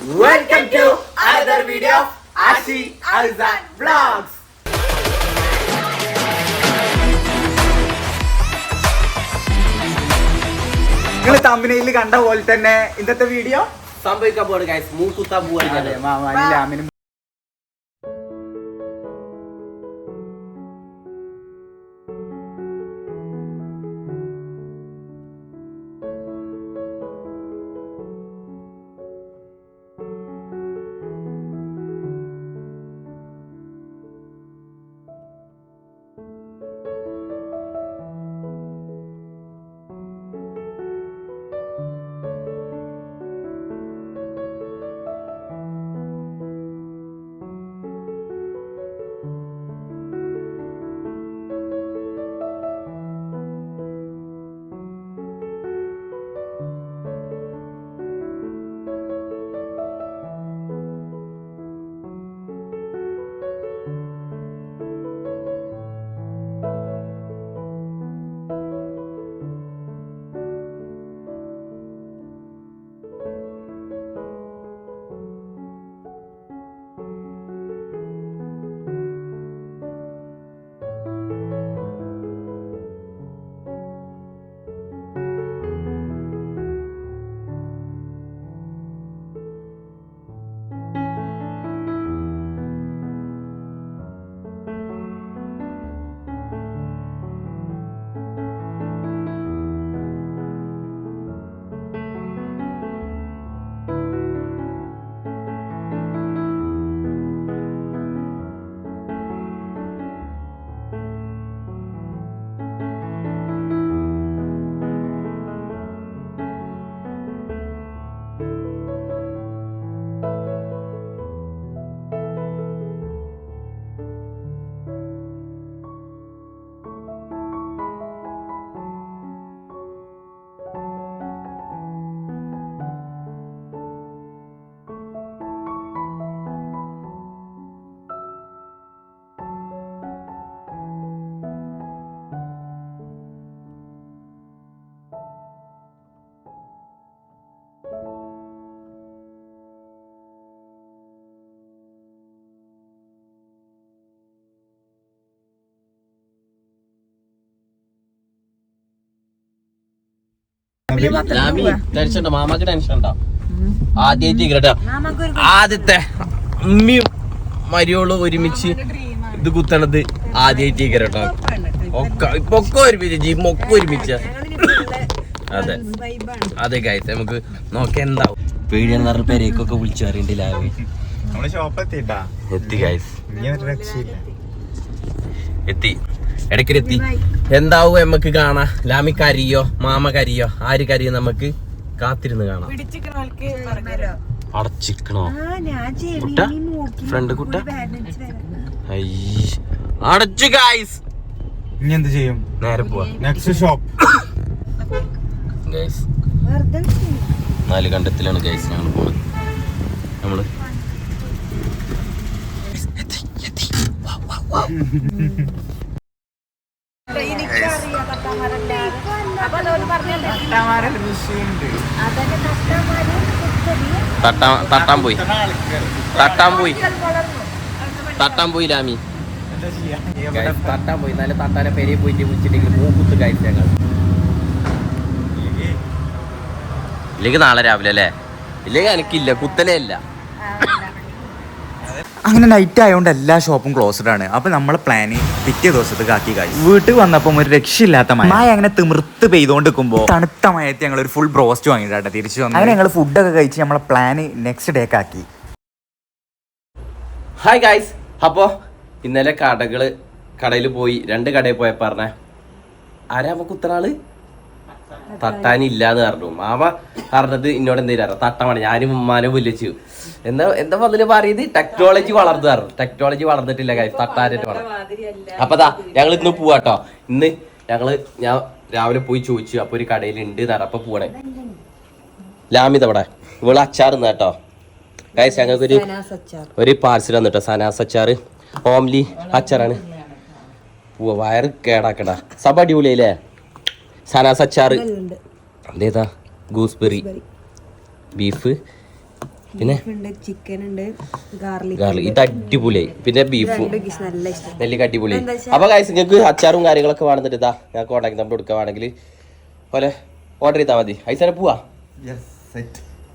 Welcome to another video Ashi Alsan vlogs നിങ്ങൾ തമ്പനയിൽ കണ്ട പോലെ തന്നെ ഇന്നത്തെ വീഡിയോ സംഭവിക്കാൻ പോവാണ് ഗൈസ് മൂക്കുത്താൻ പോവാണ് മാമാനും ലാമി ടെൻഷൻ ഉണ്ടോ? മാമാക്ക് ടെൻഷൻ ഉണ്ടോ? ആദ്യമായിട്ട് കേട്ടോ ആദ്യത്തെ ഉമ്മയും മരിയോളും ഒരുമിച്ച് ഇത് കുത്തണത് ആദ്യമായിട്ട് കേട്ടോ ഒക്കെ ഇപ്പൊ ഒക്കെ ഒരുമിച്ച് ജിമ്മ ഒക്കെ ഒരുമിച്ച. അതെ. അതെ ഗൈസ് നമുക്ക് നോക്കാം എന്താവും. പേടിയെന്ന് പറഞ്ഞ പേരേക്കൊക്കെ വിളിച്ചു അറിയണ്ട ലാവി. നമ്മൾ ഷോപ്പെത്തിട്ടാ എത്തി ഗൈസ് ഇനി ഒരു രക്ഷയില്ല. എത്തി. ഇടയ്ക്കിലെത്തി എന്താവും നമുക്ക് കാണാ? ലാമി കരിയോ മാമ കരിയോ ആര് കരിയോ നമുക്ക് കാത്തിരുന്ന് കാണാം. അടച്ചിക്കണോ? കുട്ട ഫ്രണ്ട് കുട്ട? അയ്യ്. അടച്ചു ഗൈസ് ഇനി എന്ത് ചെയ്യും? നേരെ പോവാ. നെക്സ്റ്റ് ഷോപ്പ് ഗൈസ് നാല് കണ്ടത്തിലാണ് ഗൈസ് ഞങ്ങൾ പോകുന്നത് നമ്മൾ. എത്തി, എത്തി. തട്ടാൻ പോയി. തട്ടാൻ പോയി. തട്ടാൻ പോയി ലാമി Guys, തട്ടാൻ പോയി. നല്ല തട്ടാനെ പെരിയെ പോയിട്ട് വിളിച്ചിട്ടെങ്കിൽ മൂക്കുത്ത് കഴിച്ചു ഞങ്ങൾ. ഇല്ലെങ്കിൽ നാളെ രാവിലെ അല്ലേ? ഇല്ലെങ്കിൽ എനിക്കില്ല കുത്തലേ ഇല്ല. അങ്ങനെ നൈറ്റ് ആയതുകൊണ്ട് എല്ലാ ഷോപ്പും ക്ലോസ്ഡ് ആണ്. അപ്പൊ നമ്മളെ പ്ലാന് പിറ്റേ ദിവസത്തേക്ക് ആക്കി കായി വീട്ടിൽ വന്നപ്പം ഒരു രക്ഷയില്ലാത്ത മഴ. മഴ അങ്ങനെ തിമിർത്ത് പെയ്തുകൊണ്ട് നിൽക്കുമ്പോൾ തണുത്ത മഴയത്ത് ഞങ്ങൾ ഒരു ഫുൾ ബ്രോസ്റ്റ് വാങ്ങിയിട്ടാ തിരിച്ചു വന്നു. അങ്ങനെ ഞങ്ങൾ ഫുഡൊക്കെ കഴിച്ച് നമ്മളെ പ്ലാന് നെക്സ്റ്റ് ഡേ ആക്കി. ഹായ് ഗായ്സ് അപ്പോ ഇന്നലെ കടകൾ കടയിൽ പോയി രണ്ട് കടയിൽ പോയ പറഞ്ഞ ആരാ അമ്മ കുത്തനാൾ തട്ടാനില്ലാന്ന് പറഞ്ഞു. മാമ പറഞ്ഞത് എന്നോട് എന്തേലും തട്ടാമാണ് ഞാനും ഉമ്മാനെ വിളിച്ചു. എന്താ എന്താ അതിൽ പറയുന്നത്? ടെക്നോളജി വളർന്നു പറഞ്ഞു. ടെക്നോളജി വളർന്നിട്ടില്ല കാര്യം തട്ടാനായിട്ട് വളർന്നു. അപ്പൊ അതാ ഞങ്ങൾ ഇന്ന് പോവാട്ടോ ഇന്ന് ഞങ്ങൾ ഞാൻ രാവിലെ പോയി ചോദിച്ചു. അപ്പൊ ഒരു കടയിൽ ഉണ്ട് നടപ്പ പോവാണേ. ലാമിത ഇവിടെ ഇവൾ അച്ചാർ കേട്ടോ ഗൈസ് ഞങ്ങൾക്ക് ഒരു ഒരു പാർസൽ വന്നിട്ടോ സനാസ് അച്ചാർ ഓംലി അച്ചാറാണ്. വയറ് കേടാക്കടാ സബ അടിപൊളിയല്ലേ സനാസ് അച്ചാറ് അതേതാ ഗൂസ്ബെറി. ബീഫ്. പിന്നെ? ചിക്കൻ ഉണ്ട് ഗാർലിക് ഗാർലിക്. ഇത് അടിപൊളിയായി. പിന്നെ ബീഫ്. നല്ല ഇഷ്ടം. നെല്ലിക്ക അടിപൊളിയായി അപ്പൊ കാര്യം നിങ്ങൾക്ക് അച്ചാറും കാര്യങ്ങളൊക്കെ വേണമെന്നിട്ട് ഇതാ ഞാൻ കോണ്ടാക്ട് നമ്പർ കൊടുക്കുകയാണെങ്കിൽ പോലെ ഓർഡർ ചെയ്താൽ മതി. ഐസാനെ പോവാ?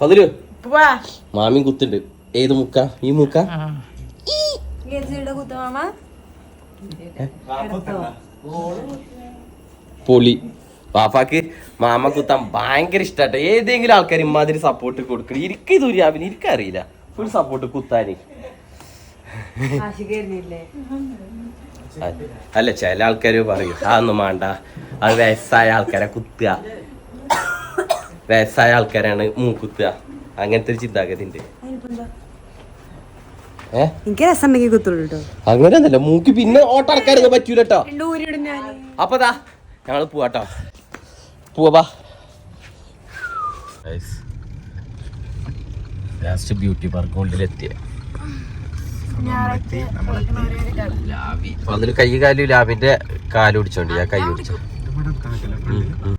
ഫതിൽ? മാമിയും കുത്തുണ്ട്. ഏത് മുക്ക? ഈ മുക്ക? പൊളി. പാപ്പാക്ക് മാമ കുത്താൻ ഭയങ്കര ഇഷ്ടാട്ടെ. ഏതെങ്കിലും ആൾക്കാർ ഇമാതിരി സപ്പോർട്ട് കൊടുക്കണം. ഇരിക്കും ദൂര്യാവിന് ഇരിക്കറിയില്ല ഫുൾ സപ്പോർട്ട് കുത്താന്. അല്ല ചില ആൾക്കാര് പറയും അതൊന്നും വേണ്ട. അത് വയസ്സായ ആൾക്കാരെ കുത്തുക. വയസ്സായ ആൾക്കാരാണ് മൂക്കുത്തുക അങ്ങനത്തെ ഒരു ചിന്താഗതി ഉണ്ട് ഏ? എനിക്ക് രസം ഉണ്ടെങ്കിൽ കുത്തുള്ളൂ കേട്ടോ അങ്ങനെയൊന്നല്ല മൂക്ക് പിന്നെ ഓട്ടടക്കാനൊന്നും പറ്റൂല കേട്ടോ ഊരിടും ഞാൻ അപ്പൊ ഞങ്ങൾ പോവാട്ടോ. പോവാ. ലാസ്റ്റ് ബ്യൂട്ടി പാർക്ക് ലാബി അപ്പൊ അതിൽ കൈ കാലു ലാബിന്റെ കാൽ പിടിച്ചോണ്ട് ഞാൻ കൈ ഉം.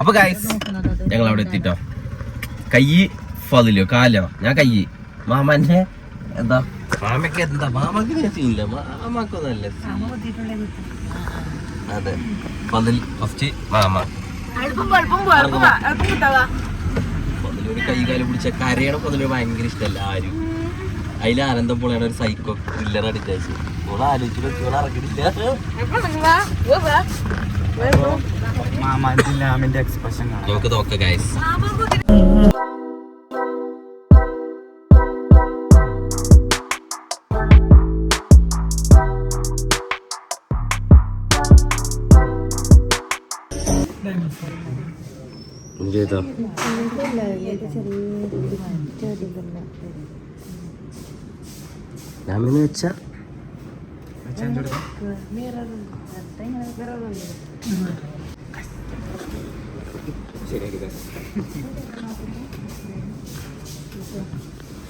അപ്പൊ ഗൈസ് ഞങ്ങൾ അവിടെ എത്തിട്ടോ. കൈ ഫതിലോ കാലോ? ഞാൻ കൈ. മാമന്റെ എന്താ? മാമക്ക് എന്താ? മാമക്ക് സീനില്ല മാമക്കൊന്നല്ല അതെ. ഫതിൽ ഫസ്റ്റ് മാമ. ഫതിലൊരു കൈ കാൽ പിടിച്ച കരയണം ഫതിൽ ഭയങ്കര ഇഷ്ടമല്ല ആരും. അതിൽ ആനന്ദം പോലെയാണ് ഒരു സൈക്കോ ത്രില്ലർ അടിച്ചു ഓൾ ആലോചിച്ചു ഓൾ ഇറങ്ങിയിട്ടില്ല നമുക്ക് നോക്കാം ഗൈസ് ചെയ്തോ? രാമെന്ന് വെച്ചാ.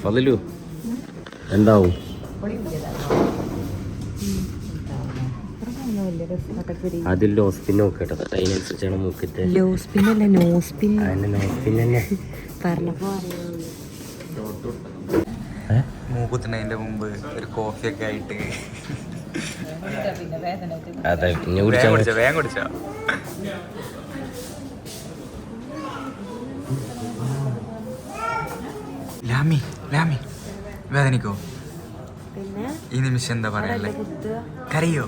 ഫതിലു എന്താവും? അതിൽ ലോസ്പിൻ നോക്കട്ടെ. അതിനനുസരിച്ചാണ് മൂക്കിന്റെ ലോസ്പിൻ അല്ല? നോസ്പിൻ അതിന്റെ ലോസ്പിൻ തന്നെ. പറഞ്ഞപ്പോ മൂക്കുത്തുന്നതിന്റെ മുമ്പ് ഒരു കോഫി ഒക്കെ ആയിട്ട്. അതെ പിന്നെ കുടിച്ചോ വേഗം കുടിച്ചോ ലാമി ലാമി വേദനിക്കോ? ഈ നിമിഷം എന്താ പറയാ കുത്തുക? കരയോ?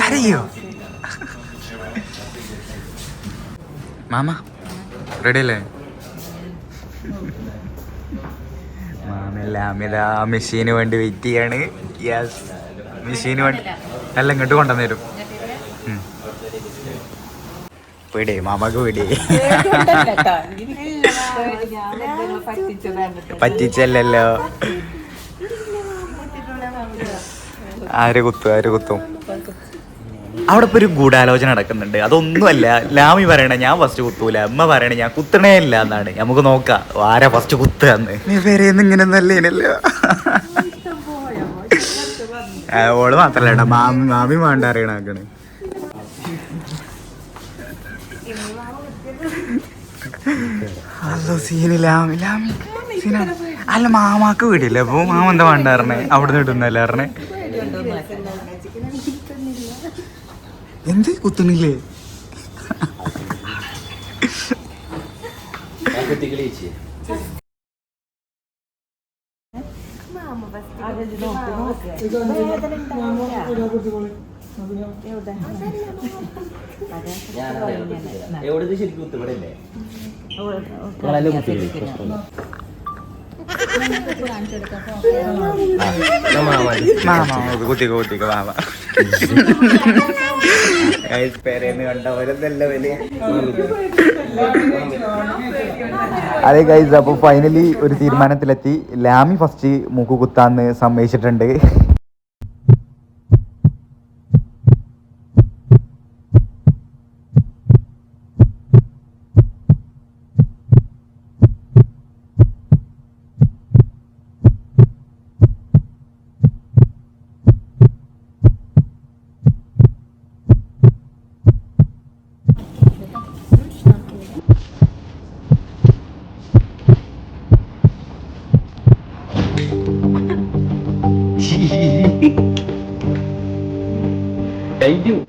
കരയോ? മാമ റെഡി അല്ലേ? മെഷീന് വേണ്ടി വെയിറ്റ് ചെയ്യാണ് യെസ് മെഷീന് വേണ്ടി എല്ലാം ഇങ്ങോട്ട് കൊണ്ടുവന്നു തരും. ഉം. പേടി മാമക്ക് പേടി പറ്റിച്ചല്ലല്ലോ. ആര് കുത്തും ആര് കുത്തും? അവിടെ ഇപ്പൊ ഒരു ഗൂഢാലോചന നടക്കുന്നുണ്ട്. അതൊന്നുമല്ല. ലാമി പറയണ ഞാൻ ഫസ്റ്റ് കുത്തൂല. അമ്മ പറയണേ ഞാൻ കുത്തണേ ഇല്ല എന്നാണ്. നമുക്ക് നോക്കാം ആരാ ഫസ്റ്റ് കുത്തുകന്ന് നീ പേരെയൊന്നും ഇങ്ങനെ നല്ലേനല്ലോ ഓൾ മാത്രല്ല മാമി മാമി വേണ്ട അറിയണാക്കണ് അല്ലോ സീന് ലാമി ലാമി സീനാണ് അല്ല മാമാക്ക് വീടില്ല. അപ്പൊ മാമ എന്താ വേണ്ട അവിടെ നിന്ന് ഇടുന്നല്ലേ പറഞ്ഞേ? എന്ത് കുത്തുന്നില്ലേ? എവിടെ? ശരിക്കും കുത്തുപടല്ലേ കുത്തിക്കോ കുത്തിക്ക് മാമ പേരെന്ന് കണ്ടവരെന്നല്ല വലിയ അതെ ഗൈസ് അപ്പോൾ ഫൈനലി ഒരു തീരുമാനത്തിലെത്തി. ലാമി ഫസ്റ്റ് മൂക്ക് കുത്താന്ന് സമ്മതിച്ചിട്ടുണ്ട്.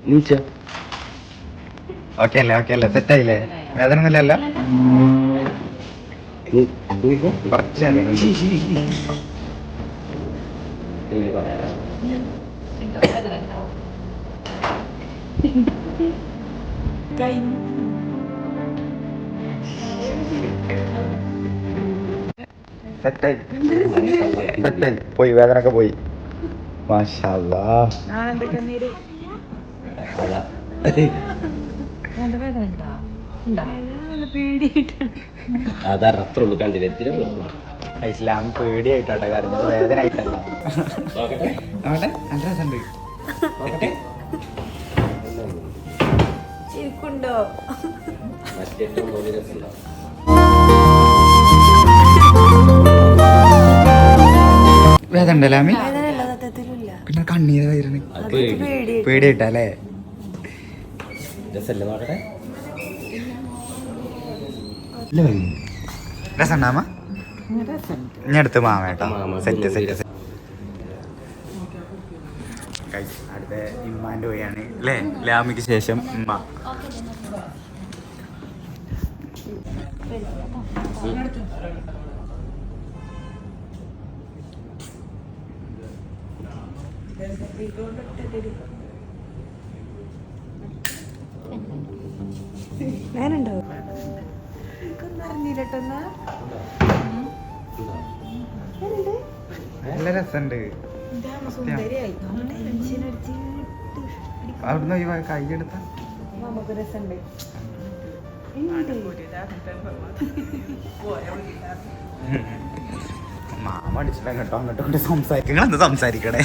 നീച്ച ഓക്കെ അല്ലേ ഓക്കെ അല്ലേ സെറ്റ് ആയില്ലേ? വേദന ഒന്നുമില്ലല്ലോ കുറച്ച് സെറ്റായി സെറ്റായി പോയി വേദന ഒക്കെ പോയി. അതാണ് അത്ര ഉള്ളു കണ്ടില്ല. ഇസ്ലാം പേടിയായിട്ടാട്ടെ കാരണം വേദന ആയിട്ടല്ല നോക്കട്ടെ നല്ല രസമുണ്ട്. മറ്റേ. വേദന ഉണ്ടല്ലേ അമ്മി വേദനയല്ല സത്യത്തിലില്ല പിന്നെ കണ്ണീര് വരുന്നു അത് പേടി. പേടി. പേടിയായിട്ടല്ലേ? രസമല്ലേ നോക്കട്ടെ രസമുണ്ടാമ ഇനി അടുത്ത് മാമ കേട്ടോ. Set set. അടുത്ത ഇമ്മാന്റെ പോയാണ് അല്ലേ? ലാമിക്ക് ശേഷം ഉമ്മ വേനുണ്ടോ എനിക്കൊന്നും അറിഞ്ഞില്ലട്ടോന്നാ നല്ല രസമുണ്ട് അവിടുന്ന് ഒഴിവാ കൈ എടുത്ത നമുക്ക് രസമുണ്ട് മാമ അടിച്ചിട്ട് അങ്ങോട്ടോ അങ്ങോട്ടും കൊണ്ട് സംസാരിക്കും സംസാരിക്കണേ?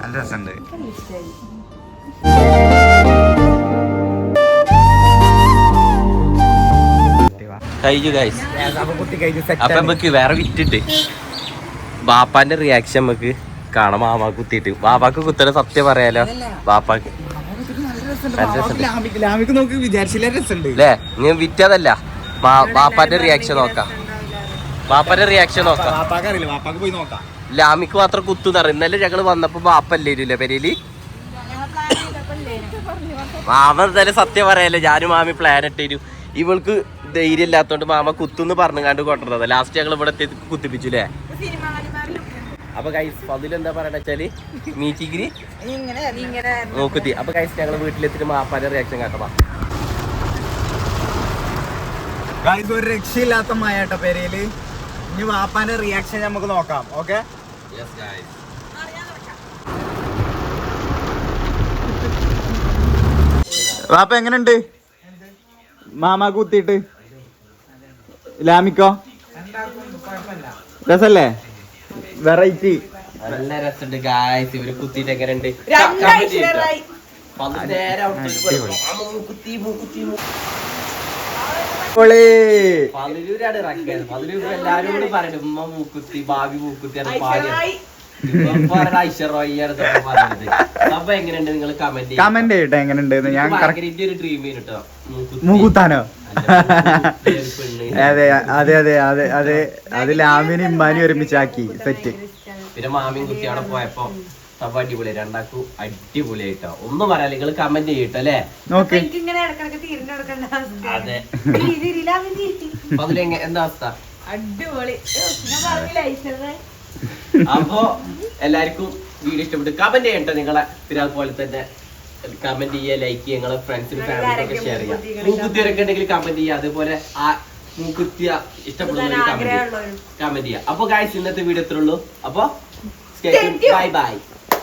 നല്ല രസമുണ്ട് നല്ല കഴിഞ്ഞു ഗൈസ് അപ്പൊ നമുക്ക് വേറെ വിറ്റിട്ട് ബാപ്പാന്റെ റിയാക്ഷൻ നമുക്ക് കാണാം മാമ കുത്തിയിട്ട്. ബാപ്പാക്ക് കുത്തല സത്യം പറയാലോ? ബാപ്പാക്ക്. നീ വിറ്റതല്ല. ബാപ്പാന്റെ റിയാക്ഷൻ നോക്കാം. ബാപ്പാന്റെ റിയാക്ഷൻ നോക്കാം. ലാമിക്ക് മാത്രം കുത്തുന്നറ ഇന്നലെ ഞങ്ങൾ വന്നപ്പോ ബാപ്പല്ലേരില്ലേ പെരേലി? മാമ എന്തായാലും സത്യം പറയാലോ ഞാനും മാമി പ്ലാൻ ഇട്ടേരും ഇവൾക്ക് ധൈര്യം ഇല്ലാത്തോണ്ട് മാമ കുത്തുന്ന് പറഞ്ഞുകാണ്ട് കൊണ്ടുവന്നത്. ലാസ്റ്റ് ഞങ്ങൾ ഇവിടെ കുത്തിപ്പിച്ചു കുത്തിപ്പിച്ചുല്ലേ അപ്പൊ ഗൈസ് അതിലെന്താ പറയണ വെച്ചാൽ മീറ്റിഗിരി നോക്കുത്തി അപ്പൊ ഗൈസ് ഞങ്ങൾ വീട്ടിലെത്തിട്ട് മാപ്പാന്റെ റിയാക്ഷൻ കാട്ടപ്പാ ഗൈസ് ഒരു രക്ഷയില്ലാത്ത മായാട്ട പേരയിൽ. ഇനി വാപ്പാന്റെ റിയാക്ഷൻ നമുക്ക് നോക്കാം ഓക്കെ വാപ്പ എങ്ങനെയുണ്ട് മാമ കുത്തിയിട്ട്. ലാമിക്കോ രസല്ലേ? വെറൈറ്റി നല്ല രസമുണ്ട് ഗായ്സ് ഇവർ കുത്തിട്ടൊക്കെ പതിലൂരാണ് റക്കൽ പതിലൂർ എല്ലാരും കൂടി പറയണ്ട് ഉമ്മ മൂക്കുത്തി ഭാവി മൂക്കുത്തി അത് പാടി അപ്പൊ എങ്ങനെയുണ്ട് നിങ്ങൾ കമന്റ് കമന്റ് ചെയ്യട്ടെ എങ്ങനെയുണ്ട് ഞാൻ കറക്റ്റ് ഒരു ഡ്രീം കേട്ടോ മൂക്കുത്താനോ? അതെ അതെ അതെ അതെ അതെ അത്. ലാമിനും ഇമ്മാനും ഒരുമിച്ചാക്കി സെറ്റ്. പിന്നെ മാമിയും കുട്ടി അവിടെ പോയപ്പോ സഭ അടിപൊളി. രണ്ടാക്കു അടിപൊളിയായിട്ടോ ഒന്നും പറയാ നിങ്ങൾ കമന്റ് ചെയ്യട്ടോ അല്ലേ? അതെ. എന്താ അവസ്ഥ? അടിപൊളി. അപ്പോ എല്ലാവർക്കും വീഡിയോ ഇഷ്ടപ്പെട്ടു. കമന്റ് ചെയ്യട്ടോ നിങ്ങളെ പിന്നെ പോലെ തന്നെ. കമന്റ് ചെയ്യുക ലൈക്ക് ചെയ്യുക നിങ്ങളെ ഫ്രണ്ട്സിനും ഫാമിലിക്കൊക്കെ ഷെയർ ചെയ്യുക. മൂക്കുത്തിയൊക്കെ ഉണ്ടെങ്കിൽ കമന്റ് ചെയ്യുക. അതുപോലെ ആ മൂക്കുത്തിയ ഇഷ്ടപ്പെടുന്ന കമന്റ് ചെയ്യുക. അപ്പൊ ഗായ്സ് ഇന്നത്തെ വീഡിയോ എത്ര ഉള്ളൂ. അപ്പൊ ബൈ ബൈ